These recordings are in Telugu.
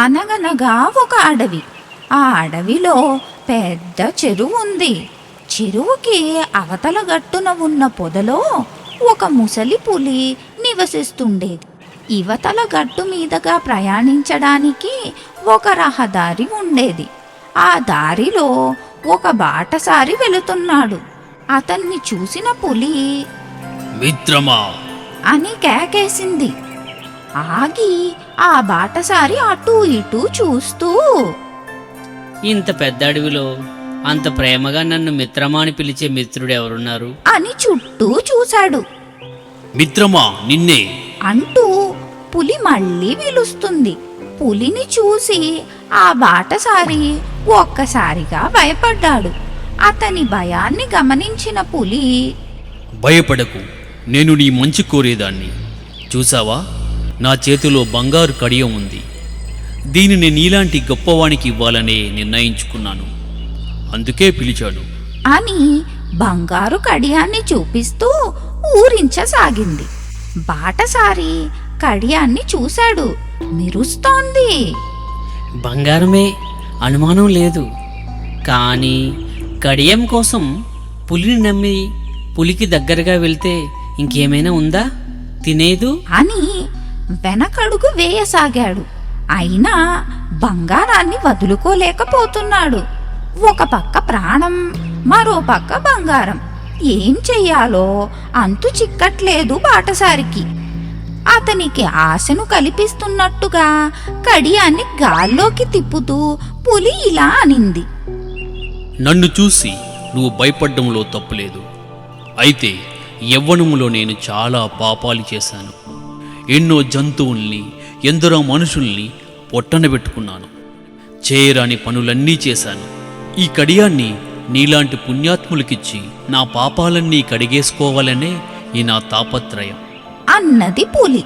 అనగనగా ఒక అడవి. ఆ అడవిలో పెద్ద చెరువు ఉంది. చెరువుకి అవతల గట్టున ఉన్న పొదలో ఒక ముసలి పులి నివసిస్తుండేది ఇవతల గట్టు మీదుగా ప్రయాణించడానికి ఒక రహదారి ఉండేది. ఆ దారిలో ఒక బాటసారి వెళుతున్నాడు. అతన్ని చూసిన పులి మిత్రమా? అని కేకేసింది. ఆగి ఆ బాటసారి అటూ ఇటూ చూస్తూ. ఇంత పెద్ద అడవిలో అంత ప్రేమగా నన్ను మిత్రమా అని పిలిచే మిత్రుడు ఎవరున్నారు అని చుట్టూ చూశాడు. మిత్రమా నిన్నే? అంటూ పులి మళ్ళీ పిలుస్తుంది పులిని చూసి ఆ బాటసారి ఒక్కసారిగా భయపడ్డాడు. అతని భయాన్ని గమనించిన పులి భయపడకు నేను నీ మంచి కోరేదాన్ని. చూసావా? నా చేతిలో బంగారు కడియం ఉంది. దీనిని నీలాంటి గొప్పవానికి ఇవ్వాలనే నిర్ణయించుకున్నాను. అందుకే పిలిచాను అని బంగారు కడియాన్ని చూపిస్తూ ఊరించసాగింది. బాటసారి కడియాన్ని చూశాడు. మెరుస్తోంది. బంగారమే అనుమానం లేదు. కానీ కడియం కోసం పులిని నమ్మి పులికి దగ్గరగా వెళ్తే ఇంకేమైనా ఉందా? తినేదు? అని వెనకడుగు వేయసాగాడు. అయినా బంగారాన్ని వదులుకోలేకపోతున్నాడు. ఒక పక్క ప్రాణం మరో పక్క బంగారం. ఏం చెయ్యాలో అంతు చిక్కట్లేదు బాటసారికి. అతనికి ఆశను కల్పిస్తున్నట్టుగా కడియాన్ని గాల్లోకి తిప్పుతూ పులి ఇలా అనింది. నన్ను చూసి నువ్వు భయపడ్డంలో తప్పులేదు. అయితే యవ్వనములో నేను చాలా పాపాలు చేశాను. ఎన్నో జంతువుల్ని ఎందరో మనుషుల్ని పొట్టనబెట్టుకున్నాను చేయరాని పనులన్నీ చేశాను. ఈ కడియాన్ని నీలాంటి పుణ్యాత్ములకిచ్చి నా పాపాలన్నీ కడిగేసుకోవాలనే ఈ నా తాపత్రయం. అన్నది పులి.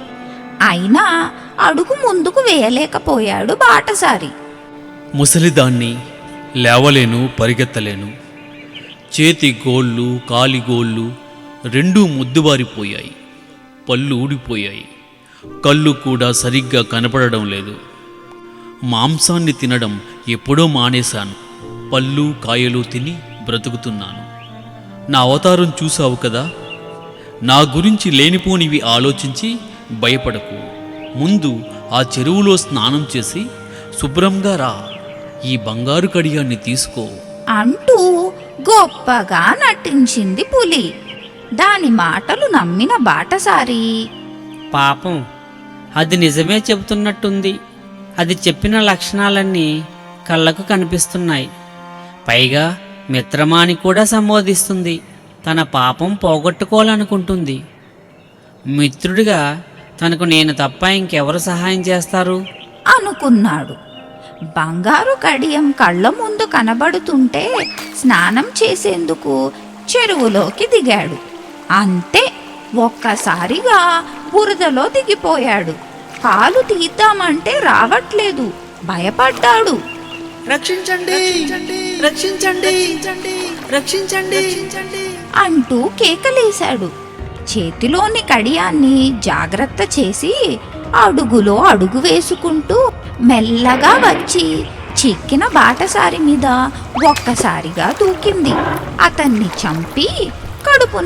అయినా అడుగు ముందుకు వేయలేకపోయాడు బాటసారి. ముసలిదాన్ని లేవలేను పరిగెత్తలేను. చేతి గోళ్ళు కాలి గోళ్ళు రెండూ ముద్దుబారిపోయాయి. పళ్ళు ఊడిపోయాయి. కళ్ళు కూడా సరిగ్గా కనపడడం లేదు. మాంసాన్ని తినడం ఎప్పుడో మానేశాను. పళ్ళు కాయలు తిని బ్రతుకుతున్నాను. నా అవతారం చూసావు కదా? నా గురించి లేనిపోనివి ఆలోచించి భయపడకు. ముందు ఆ చెరువులో స్నానం చేసి శుభ్రంగా రా. ఈ బంగారు కడియాన్ని తీసుకో. అంటూ గొప్పగా నటించింది పులి. దాని మాటలు నమ్మిన బాటసారి. పాపం. అది నిజమే చెబుతున్నట్టుంది. అది చెప్పిన లక్షణాలన్నీ కళ్ళకు కనిపిస్తున్నాయి. పైగా మిత్రమాని కూడా సంబోధిస్తుంది. తన పాపం పోగొట్టుకోవాలనుకుంటుంది. మిత్రుడిగా తనకు నేను తప్ప ఇంకెవరు సహాయం చేస్తారు? అనుకున్నాడు. బంగారు కడియం కళ్ళ ముందు కనబడుతుంటే స్నానం చేసేందుకు చెరువులోకి దిగాడు. అంతే ఒక్కసారిగా బురదలో దిగిపోయాడు. కాలు తీద్దామంటే రావట్లేదు. భయపడ్డాడు. రక్షించండి. రక్షించండి. రక్షించండి. అంటూ కేకలేశాడు. చేతిలోని కడియాన్ని జాగ్రత్త చేసి అడుగులో అడుగు వేసుకుంటూ మెల్లగా వచ్చి చిక్కిన బాటసారి మీద ఒక్కసారిగా దూకింది. అతన్ని చంపి కడుపు